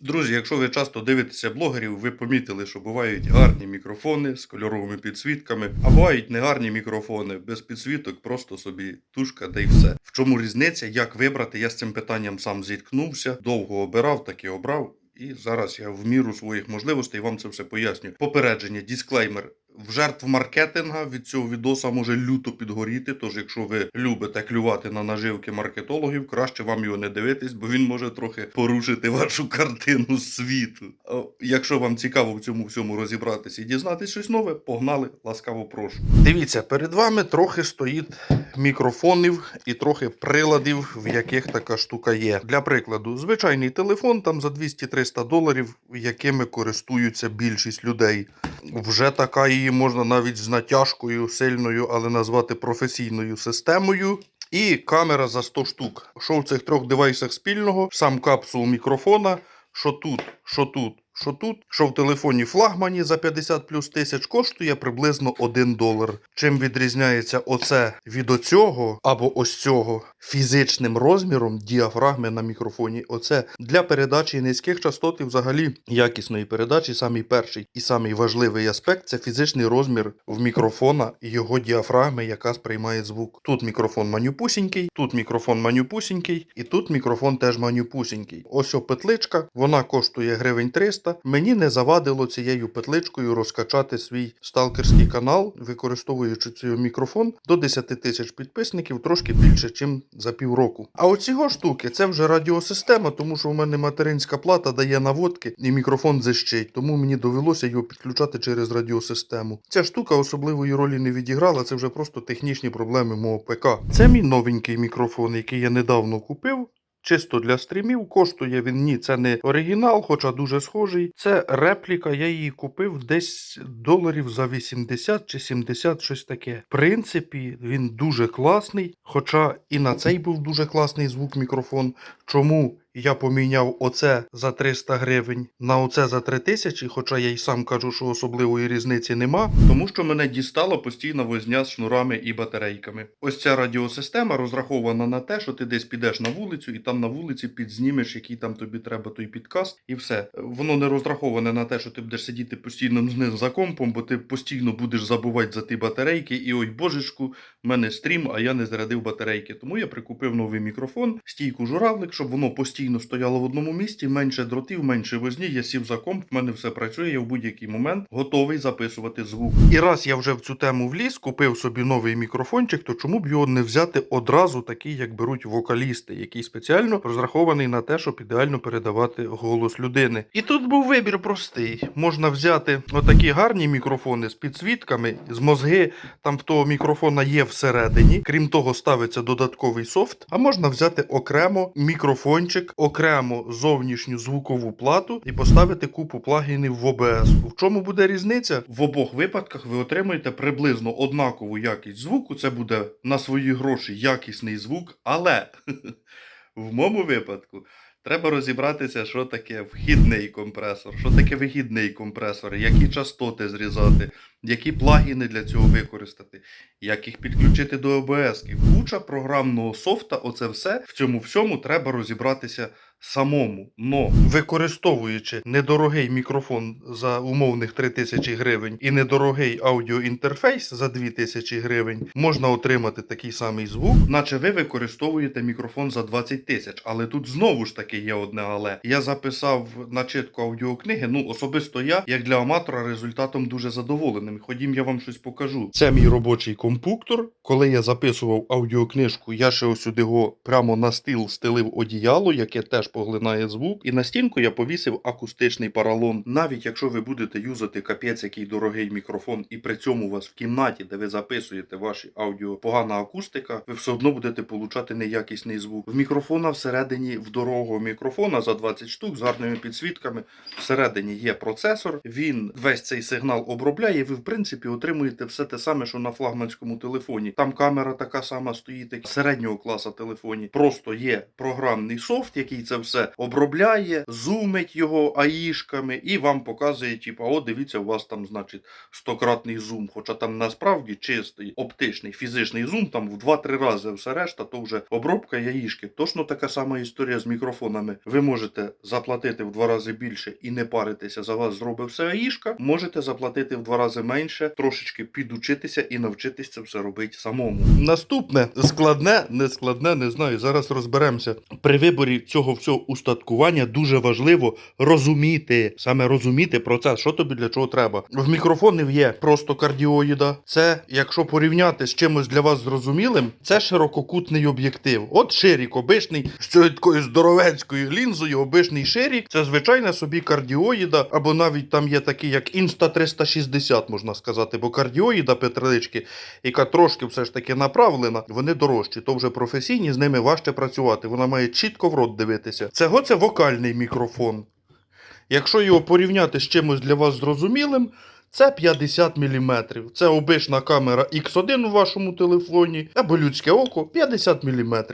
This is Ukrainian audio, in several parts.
Друзі, якщо ви часто дивитеся блогерів, ви помітили, що бувають гарні мікрофони з кольоровими підсвітками, а бувають негарні мікрофони без підсвіток, просто собі тушка та й все. В чому різниця, як вибрати? Я з цим питанням сам зіткнувся, довго обирав, так і обрав. І зараз я в міру своїх можливостей вам це все поясню. Попередження, дисклеймер. В жертв маркетинга від цього відоса може люто підгоріти. Тож, якщо ви любите клювати на наживки маркетологів, краще вам його не дивитись, бо він може трохи порушити вашу картину світу. Якщо вам цікаво в цьому всьому розібратися і дізнатися щось нове, погнали, ласкаво прошу. Дивіться, перед вами трохи стоїть мікрофонів і трохи приладів, в яких така штука є. Для прикладу, звичайний телефон там за 200-300 доларів, якими користуються більшість людей. Вже така її можна навіть з натяжкою сильною, але назвати професійною системою. І камера за 100 штук. Що в цих трьох девайсах спільного? Сам капсул мікрофона. Що тут, що тут, що тут, що в телефоні флагмані за 50 плюс тисяч коштує приблизно 1 долар. Чим відрізняється оце від оцього або ось цього фізичним розміром діафрагми на мікрофоні? Оце для передачі низьких частот і взагалі якісної передачі. Самий перший і самий важливий аспект це фізичний розмір в мікрофона і його діафрагми, яка сприймає звук. Тут мікрофон манюпусінький, тут мікрофон манюпусінький, і тут мікрофон теж манюпусінький. Ось о петличка, вона коштує гривень 300. Мені не завадило цією петличкою розкачати свій сталкерський канал, використовуючи цей мікрофон до 10 тисяч підписників, трошки більше, ніж за півроку. А оці штуки це вже радіосистема, тому що у мене материнська плата дає наводки і мікрофон зищить, тому мені довелося його підключати через радіосистему. Ця штука особливої ролі не відіграла, це вже просто технічні проблеми мого ПК. Це мій новенький мікрофон, який я недавно купив. Чисто для стрімів коштує він ні, це не оригінал, хоча дуже схожий. Це репліка. Я її купив десь доларів за 80 чи 70, щось таке. В принципі, він дуже класний. Хоча і на цей був дуже класний звук мікрофон. Чому я поміняв оце за 300 гривень на оце за 3000, хоча я й сам кажу, що особливої різниці нема, тому що мене дістала постійна возня з шнурами і батарейками. Ось ця радіосистема розрахована на те, що ти десь підеш на вулицю і там на вулиці підзнімеш, який там тобі треба той підкаст, і все. Воно не розраховане на те, що ти будеш сидіти постійно знизу за компом, бо ти постійно будеш забувати за ті батарейки, і ой, божечку, в мене стрім, а я не зарядив батарейки. Тому я прикупив новий мікрофон, стійку журавлик, щоб воно постійно стояло в одному місці, менше дротів, менше возні. Я сів за комп, в мене все працює. Я в будь-який момент готовий записувати звук. І раз я вже в цю тему вліз, купив собі новий мікрофончик, то чому б його не взяти одразу такий, як беруть вокалісти, який спеціально розрахований на те, щоб ідеально передавати голос людини. І тут був вибір простий. Можна взяти отакі гарні мікрофони з підсвітками, з мозги. Там в того мікрофона є всередині. Крім того, ставиться додатковий софт. А можна взяти окремо мікрофончик, окремо зовнішню звукову плату і поставити купу плагінів в ОБС. В чому буде різниця? В обох випадках ви отримаєте приблизно однакову якість звуку. Це буде на свої гроші якісний звук, але в моєму випадку. Треба розібратися, що таке вхідний компресор, що таке вихідний компресор, які частоти зрізати, які плагіни для цього використати, як їх підключити до ОБС. Куча програмного софта, оце все в цьому всьому треба розібратися самому. Но використовуючи недорогий мікрофон за умовних 3000 гривень і недорогий аудіоінтерфейс за 2000 гривень, можна отримати такий самий звук, наче ви використовуєте мікрофон за 20 тисяч. Але тут знову ж таки є одне але. Я записав начитку аудіокниги. Ну, особисто я, як для аматора, результатом дуже задоволеним. Ходім, я вам щось покажу. Це мій робочий компуктор. Коли я записував аудіокнижку, я ще ось сюди його прямо на стіл стелив одіяло, яке теж поглинає звук. І на стінку я повісив акустичний паралон. Навіть якщо ви будете юзати капець, який дорогий мікрофон, і при цьому у вас в кімнаті, де ви записуєте ваші аудіо, погана акустика, ви все одно будете получати неякісний звук. В мікрофона всередині в дорогого мікрофона за 20 штук з гарними підсвітками. Всередині є процесор. Він весь цей сигнал обробляє. Ви принципі отримуєте все те саме, що на флагманському телефоні. Там камера така сама стоїть, середнього класу телефоні. Просто є програмний софт, який це все обробляє, зумить його аїшками і вам показує, типу, о, дивіться, у вас там, значить, стократний зум. Хоча там насправді чистий оптичний фізичний зум, там в 2-3 рази все решта, то вже обробка яїшки. Точно така сама історія з мікрофонами. Ви можете заплатити в два рази більше і не паритися, за вас зробить все аїшка. Можете заплатити в два рази менше, трошечки підучитися і навчитися це все робити самому. Наступне складне, не складне, не знаю. Зараз розберемося. При виборі цього всього устаткування дуже важливо розуміти, саме розуміти процес, що тобі для чого треба. В мікрофонів є просто кардіоїда. Це, якщо порівняти з чимось для вас зрозумілим, це ширококутний об'єктив. От ширік, обичний, з цією такою здоровецькою лінзою, обичний ширік, це звичайна собі кардіоїда, або навіть там є такі, як Insta 360, можна сказати, бо кардіоїда петрилички, яка трошки все ж таки направлена, вони дорожчі. То вже професійні, з ними важче працювати. Вона має чітко в рот дивитися. Цього це вокальний мікрофон. Якщо його порівняти з чимось для вас зрозумілим, це 50 мм. Це обична камера X1 у вашому телефоні, або людське око 50 мм.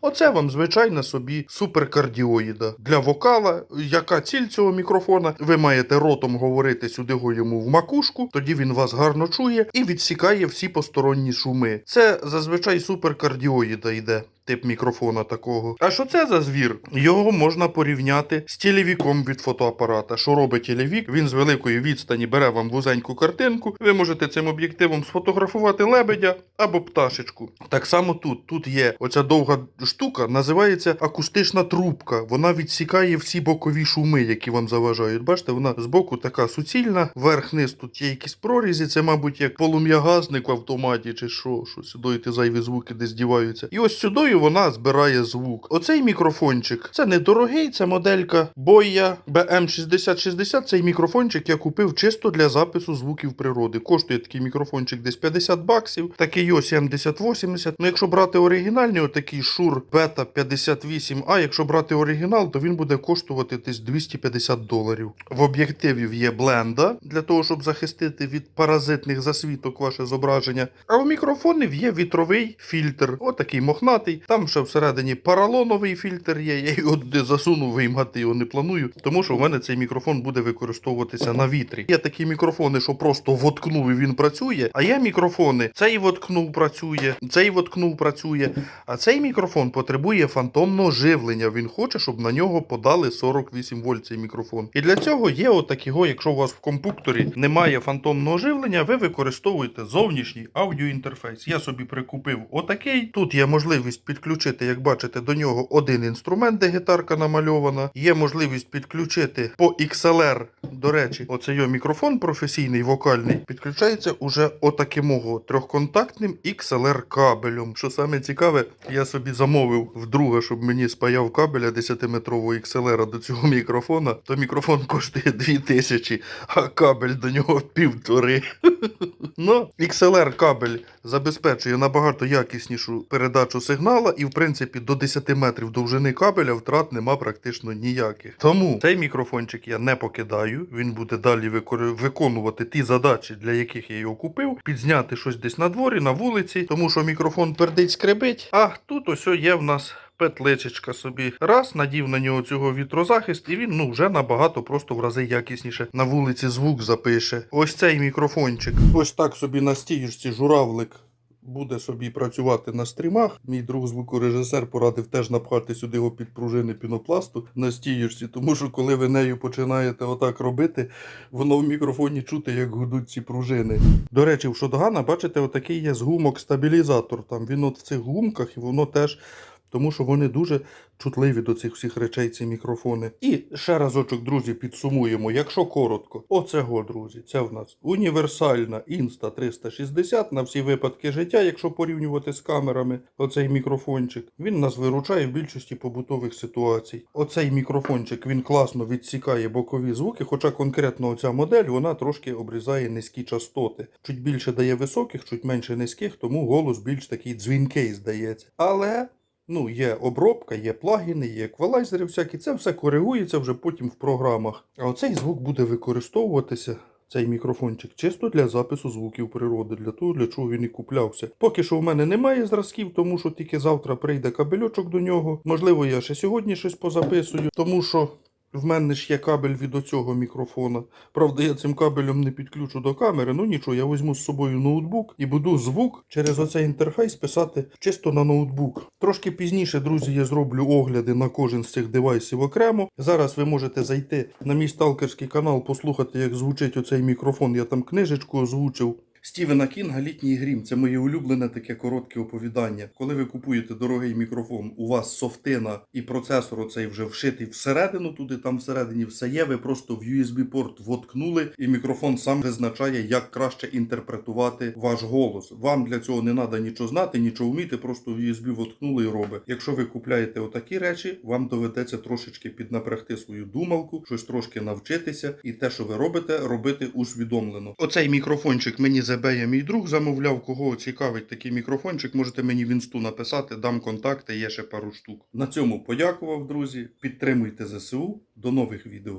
Оце вам звичайна собі суперкардіоїда. Для вокала, яка ціль цього мікрофона, ви маєте ротом говорити сюди го йому в макушку, тоді він вас гарно чує і відсікає всі посторонні шуми. Це зазвичай суперкардіоїда йде. Тип мікрофона такого. А що це за звір? Його можна порівняти з телевіком від фотоапарата. Що робить телевік? Він з великої відстані бере вам вузеньку картинку. Ви можете цим об'єктивом сфотографувати лебедя або пташечку. Так само тут. Тут є оця довга штука, називається акустична трубка. Вона відсікає всі бокові шуми, які вам заважають. Бачите, вона збоку така суцільна, верх-низ тут є якісь прорізі. Це, мабуть, як полум'я газник в автоматі, чи що, що сюди зайві звуки десь діваються. І ось сюди вона збирає звук. Оцей мікрофончик це недорогий, це моделька Boya BM6060. Цей мікрофончик я купив чисто для запису звуків природи. Коштує такий мікрофончик десь 50 баксів, такий ось 70-80. Ну, якщо брати оригінальний, отакий Shure Beta 58A, якщо брати оригінал, то він буде коштувати десь 250 доларів. В об'єктивів є бленда для того, щоб захистити від паразитних засвіток ваше зображення. А у мікрофонів є вітровий фільтр, отакий мохнатий. Там ще всередині паралоновий фільтр є. Я його туди засунув, виймати його не планую, тому що в мене цей мікрофон буде використовуватися на вітрі. Є такі мікрофони, що просто воткнув і він працює. А є мікрофони, цей воткнув, працює, цей воткнув, працює. А цей мікрофон потребує фантомного живлення. Він хоче, щоб на нього подали 48 вольт цей мікрофон. І для цього є отакого, якщо у вас в компукторі немає фантомного живлення, ви використовуєте зовнішній аудіоінтерфейс. Я собі прикупив отакий. Тут є можливість підключити, як бачите, до нього один інструмент, де гітарка намальована. Є можливість підключити по XLR. До речі, оцей мікрофон професійний, вокальний, підключається уже отакимого трьохконтактним XLR кабелем. Що саме цікаве, я собі замовив вдруге, щоб мені спаяв кабеля 10-метрового XLR до цього мікрофона. То мікрофон коштує 2000, а кабель до нього півтори. Ну, XLR кабель забезпечує набагато якіснішу передачу сигнала, і в принципі до 10 метрів довжини кабеля втрат нема практично ніяких. Тому цей мікрофончик я не покидаю. Він буде далі виконувати ті задачі, для яких я його купив. Підзняти щось десь на дворі, на вулиці, тому що мікрофон пердить скребить. А тут ось є в нас. Петличечка собі раз, надів на нього цього вітрозахист, і він ну вже набагато просто в рази якісніше на вулиці звук запише. Ось цей мікрофончик. Ось так собі на стіжці журавлик буде собі працювати на стрімах. Мій друг звукорежисер порадив теж напхати сюди його під пружини пінопласту на стіжці, тому що коли ви нею починаєте отак робити, воно в мікрофоні чути, як гудуть ці пружини. До речі, в Шотгана, бачите, отакий є з гумок стабілізатор. Там він от в цих гумках, і воно теж. Тому що вони дуже чутливі до цих всіх речей, ці мікрофони. І ще разочок, друзі, підсумуємо, якщо коротко, оцего, друзі, це в нас універсальна Insta 360 на всі випадки життя, якщо порівнювати з камерами, оцей мікрофончик. Він нас виручає в більшості побутових ситуацій. Оцей мікрофончик він класно відсікає бокові звуки, хоча конкретно оця модель вона трошки обрізає низькі частоти. Чуть більше дає високих, чуть менше низьких, тому голос більш такий дзвінкий здається. Але. Ну, є обробка, є плагіни, є еквалайзери всякі. Це все коригується вже потім в програмах. А оцей звук буде використовуватися цей мікрофончик чисто для запису звуків природи, для того, для чого він і куплявся. Поки що в мене немає зразків, тому що тільки завтра прийде кабельочок до нього. Можливо, я ще сьогодні щось позаписую, тому що. В мене ж є кабель від оцього мікрофона. Правда, я цим кабелем не підключу до камери. Ну нічого, я візьму з собою ноутбук і буду звук через оцей інтерфейс писати чисто на ноутбук. Трошки пізніше, друзі, я зроблю огляди на кожен з цих девайсів окремо. Зараз ви можете зайти на мій сталкерський канал, послухати, як звучить оцей мікрофон. Я там книжечку озвучив. Стівена Кінга Літній грім це моє улюблене таке коротке оповідання. Коли ви купуєте дорогий мікрофон, у вас софтина і процесор оцей вже вшитий всередину, туди там всередині все є. Ви просто в USB-порт воткнули, і мікрофон сам визначає, як краще інтерпретувати ваш голос. Вам для цього не треба нічого знати, нічого вміти, просто в USB воткнули і робить. Якщо ви купляєте отакі речі, вам доведеться трошечки піднапрягти свою думалку, щось трошки навчитися, і те, що ви робите, робити усвідомлено. Оцей мікрофончик мені забеє мій друг замовляв. Кого цікавить такий мікрофончик, можете мені в інсту написати, дам контакти, є ще пару штук. На цьому подякував, друзі. Підтримуйте ЗСУ. До нових відео.